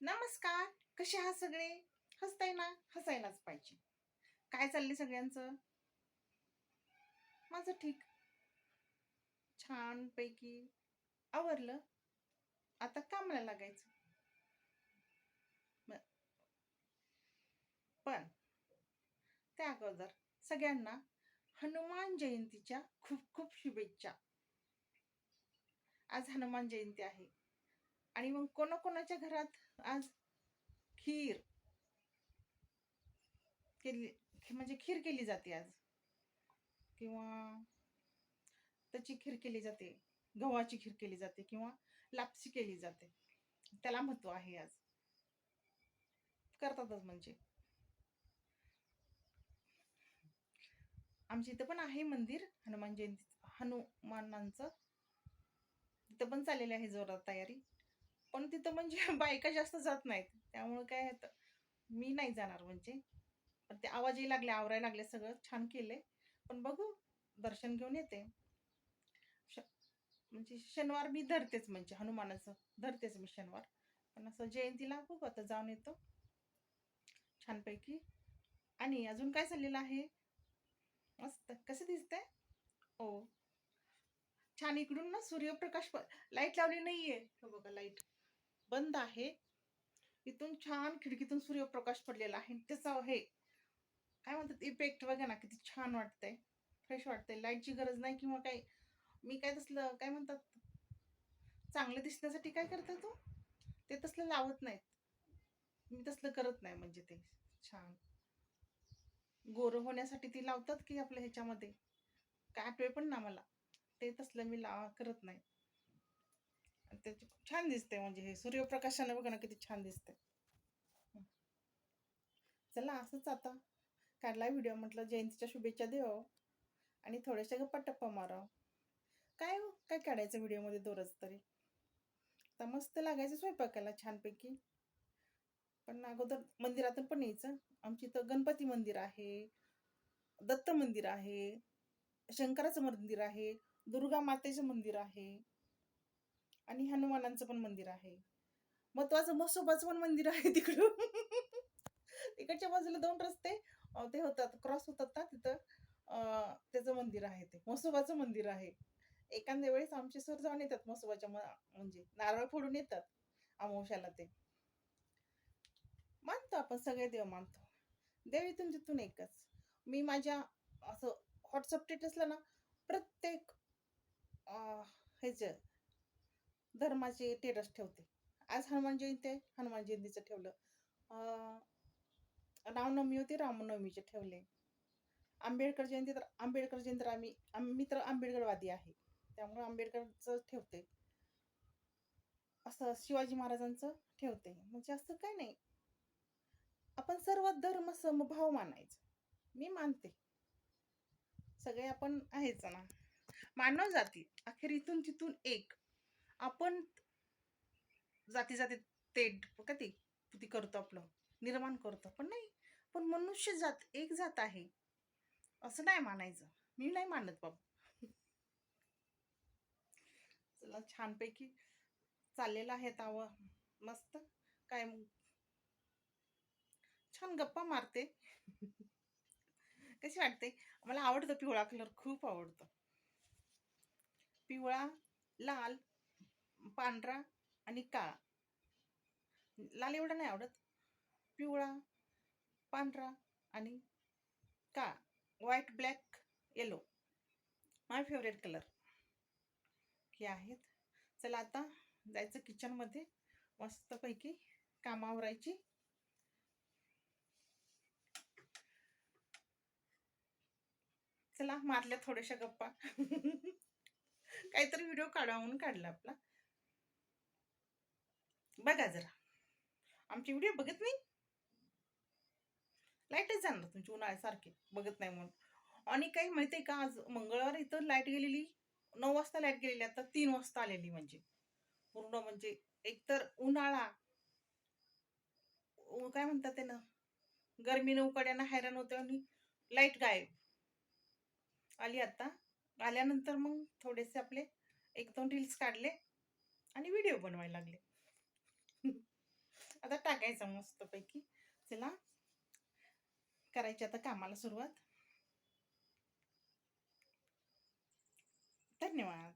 नमस्कार. कसे आहात सगळे? हसताय ना? हसायलाच पाहिजे. काय चाललंय सगळ्यांचं? माझं ठीक. छान पैकी आवरलं. आता कामाला लागायचं. पण त्या अगोदर सगळ्यांना हनुमान जयंतीच्या खूप खूप शुभेच्छा. आज हनुमान जयंती आहे. आणि मग कोणाकोणाच्या घरात आज खीर केली म्हणजे खीर केली जाते आज. किंवा त्याची खीर केली जाते गव्हाची खीर केली जाते किंवा लापसी केली जाते. त्याला महत्त्व आहे आज. करतातच म्हणजे. आमच्या इथं पण आहे मंदिर हनुमान जयंती हनुमानांचं. तिथं पण चाललेली आहे जोरात तयारी. पण तिथं म्हणजे बायका जास्त जात नाहीत. त्यामुळे काय होतं मी नाही जाणार म्हणजे. पण ते आवाजही लागले आवरायला लागले सगळं छान केले पण बघू दर्शन घेऊन येते. श म्हणजे शनिवार मी धरतेच म्हणजे हनुमानाचं धरतेच मी शनिवार. पण असं जयंतीला बघू आता जाऊन येतो. छानपैकी. आणि अजून काय चाललेलं आहे? मस्त. कसं दिसतंय? ओ. छान इकडून ना सूर्यप्रकाश लाइट लावली नाहीये. बघा लाइट. बंद आहे. इथून छान खिडकीतून सूर्यप्रकाश पडलेला आहे. त्याचा हे काय म्हणतात इफेक्ट बघा ना किती छान वाटतंय. फ्रेश वाटतंय. लाईटची गरज नाही किंवा काही मी काय तसलं काय म्हणतात चांगलं दिसण्यासाठी काय करता तू? ते तसलं लावत नाहीत. मी तसलं करत नाही म्हणजे ते. छान. गोरं होण्यासाठी ती लावतात की आपल्या ह्याच्यामध्ये. काय आठवे पण ना मला. ते तसलं मी ला करत नाही. त्याची खूप छान दिसते म्हणजे हे सूर्यप्रकाशाने बघा ना किती छान दिसते चला असंच आता. काढला व्हिडिओ म्हटलं जयंतीच्या शुभेच्छा देव. आणि थोड्याशा गप्पा टप्पा माराव. काय हो? काय काढायचं व्हिडिओमध्ये दोरच तरी? तर मस्त लागायचं स्वयंपाकाला छानपैकी. पण अगोदर मंदिरातून पण यायचं. आमची इथं गणपती मंदिर आहे दत्त मंदिर आहे शंकराचं मंदिर आहे दुर्गा मातेचं मंदिर आहे. आणि हनुमानांचं पण मंदिर आहे. महत्वाचं मसोबाचं पण मंदिर आहे तिकडं. तिकडच्या बाजूला दोन रस्ते ते होतात क्रॉस होतात ना तिथं. त्याचं मंदिर आहे ते. मसोबाचं मंदिर आहे. एखाद्या वेळेस आमचे सर जाऊन येतात मसोबाच्या म- म्हणजे नारळ फोडून येतात अमावश्याला ते. मानतो आपण सगळे देव मानतो. देव इथून तिथून एकच. मी माझ्या असं व्हॉट्सअप स्टेटसला ना प्रत्येक ह्याचं धर्माचे टेटस ठेवते. आज हनुमान जयंती आहे हनुमान जयंतीचं ठेवलं. रामनवमी होती रामनवमीचे ठेवले. आंबेडकर जयंती तर आंबेडकर जयंती तर आम्ही मी तर आंबेडकरवादी आहे. त्यामुळे आंबेडकरचं ठेवते. असं शिवाजी महाराजांचं ठेवते. म्हणजे असं काय नाही. आपण सर्व धर्म समभाव मानायचं. मी मानते. सगळे आपण आहेच ना. मानव जाती. अखेर इथून तिथून एक. आपण जाती जाती ते का ते ती करतो आपलं निर्माण करतो. पण नाही पण मनुष्य जात एक जात आहे. असं नाही मानायचं. मी नाही मानत बाबा. चला छानपैकी चाललेलं आहे तावा मस्त. काय मग? छान गप्पा मारते. कशी वाटते? मला आवडतं पिवळा कलर खूप आवडतो. पिवळा लाल पांढरा आणि काळा. लाल एवढा नाही आवडत. पिवळा पांढरा आणि काळा. White black yellow my favourite colour हे आहेत. चला आता जायचं किचनमध्ये मस्तपैकी कामावरायची चला मारल्या थोड्याशा गप्पा. काहीतरी व्हिडिओ काढा म्हणून काढला आपला. बघा जरा. आमचे व्हिडिओ बघत नाही? लाईटच जाणार तुमची उन्हाळ्यासारखे. बघत नाही म्हणून. आणि काही माहिती आहे का आज मंगळवार इथं लाइट गेलेली. नऊ वाजता लाइट गेलेली आता तीन वाजता आलेली म्हणजे. पूर्ण म्हणजे एकतर उन्हाळा. काय म्हणतात ते ना गरमीनं उकाड्यानं हैराण होतं आणि लाइट गायब. आली आता. आल्यानंतर मग थोडेसे आपले एक दोन रील्स काढले आणि व्हिडिओ बनवायला लागले. आता टाकायचं मस्तपैकी. चला. करायची आता कामाला सुरुवात. धन्यवाद.